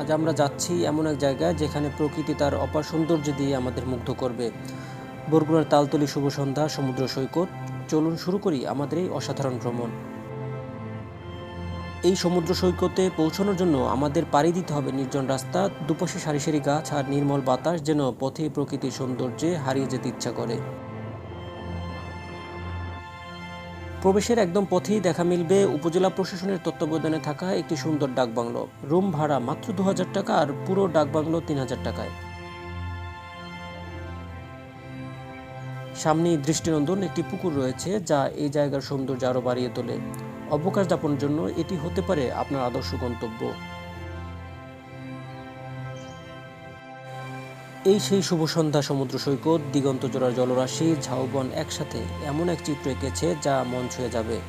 আজ আমরা যাচ্ছি এমন এক জায়গায় যেখানে প্রকৃতি তার অপার সৌন্দর্য দিয়ে আমাদের মুগ্ধ করবে। বরগুনার তালতলি শুভ সন্ধ্যা, সমুদ্র সৈকত। চলুন শুরু করি আমাদের এই অসাধারণ ভ্রমণ। এই সমুদ্র সৈকতে পৌঁছানোর জন্য আমাদের পাড়ি দিতে হবে নির্জন রাস্তা, দুপাশে সারি সারি গাছ আর নির্মল বাতাস যেন পথে প্রকৃতির সৌন্দর্যে হারিয়ে যেতে ইচ্ছা করে। প্রবেশের একদম পথেই দেখা মিলবে উপজেলা প্রশাসনের তত্ত্বাবধানে থাকা একটি সুন্দর ডাকবাংলো রুম ভাড়া মাত্র দু হাজার টাকা আর পুরো ডাকবাংলো তিন হাজার টাকায়। সামনেই দৃষ্টিনন্দন একটি পুকুর রয়েছে যা এই জায়গার সৌন্দর্য আরও বাড়িয়ে তোলে। অবকাশ যাপনের জন্য এটি হতে পারে আপনার আদর্শ গন্তব্য। এই সেই শুভ সন্ধ্যা, সমুদ্র সৈকত, দিগন্ত জোড়ার জলরাশি, ঝাউবন একসাথে এমন এক চিত্র এঁকেছে যা মন ছুঁয়ে যাবে।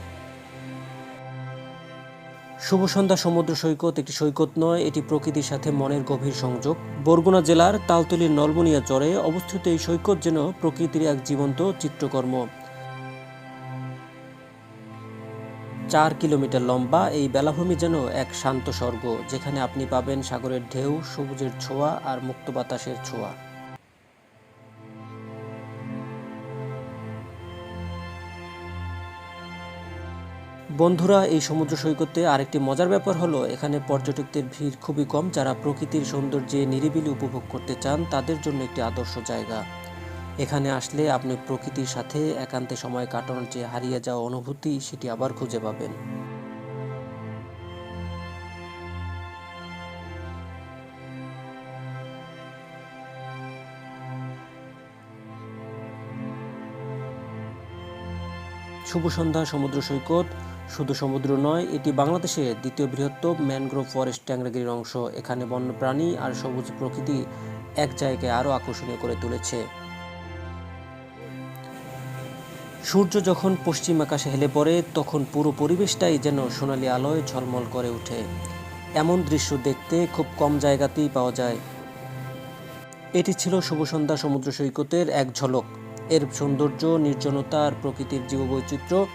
শুভ সন্ধ্যা, সমুদ্র সৈকত একটি সৈকত নয়, এটি প্রকৃতির সাথে মনের গভীর সংযোগ। বরগুনা জেলার তালতলির নলবনিয়া চরে অবস্থিত এই সৈকত যেন প্রকৃতির এক জীবন্ত চিত্রকর্ম। চার কিলোমিটার লম্বা এই বেলাভূমি যেন এক শান্ত স্বর্গ, যেখানে আপনি পাবেন সাগরের ঢেউ, সবুজের ছোঁয়া আর মুক্ত বাতাসের ছোঁয়া। বন্ধুরা, এই সমুদ্র সৈকতে আরেকটি মজার ব্যাপার হলো, এখানে পর্যটকদের ভিড় খুবই কম, যারা প্রকৃতির সৌন্দর্যে নিরিবিলি উপভোগ করতে চান, তাদের জন্য একটি আদর্শ জায়গা। এখানে আসলে আপনি প্রকৃতির সাথে একান্তে সময় কাটানোর যে হারিয়ে যাওয়া অনুভূতি, সেটি আবার খুঁজে পাবেন। শুভ সন্ধ্যা, সমুদ্র সৈকত। শুধু সমুদ্র নয়, এটি বাংলাদেশের দ্বিতীয় বৃহত্তম ম্যানগ্রোভ ফরেস্ট ট্যাংরাগিরির অংশ। এখানে বন্যপ্রাণী আর সবুজ প্রকৃতি এক জায়গায় আরও আকর্ষণীয় করে তুলেছে। সূর্য যখন পশ্চিম আকাশে হেলে পড়ে, তখন পুরো পরিবেশটাই যেন সোনালি আলোয় ঝলমল করে ওঠে। এমন দৃশ্য দেখতে খুব কম জায়গাতেই পাওয়া যায়। এটি ছিল শুভ সন্ধ্যা সমুদ্র সৈকতের এক ঝলক। এর সৌন্দর্য, নির্জনতা আর প্রকৃতির জীববৈচিত্র্য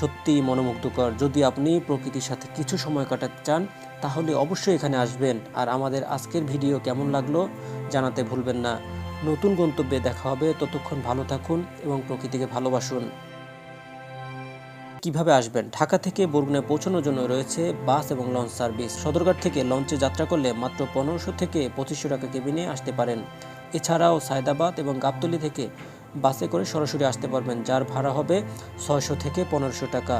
সত্যিই মনোমুগ্ধকর। যদি আপনি প্রকৃতির সাথে কিছু সময় কাটাতে চান, তাহলে অবশ্যই এখানে আসবেন। আর আমাদের আজকের ভিডিও কেমন লাগল জানাতে ভুলবেন না। নতুন গন্তব্যে দেখা হবে। ততক্ষণ ভালো থাকুন এবং প্রকৃতিকে ভালোবাসুন। কীভাবে আসবেন? ঢাকা থেকে বরগুনায় পৌঁছানোর জন্য রয়েছে বাস এবং লঞ্চ সার্ভিস। সদরঘাট থেকে লঞ্চে যাত্রা করলে মাত্র পনেরোশো থেকে পঁচিশশো টাকা কেবিনে আসতে পারেন। এছাড়াও সায়দাবাদ এবং গাবতলি থেকে বাসে করে সরাসরি আসতে পারবেন, যার ভাড়া হবে ছয়শো থেকে পনেরোশো টাকা।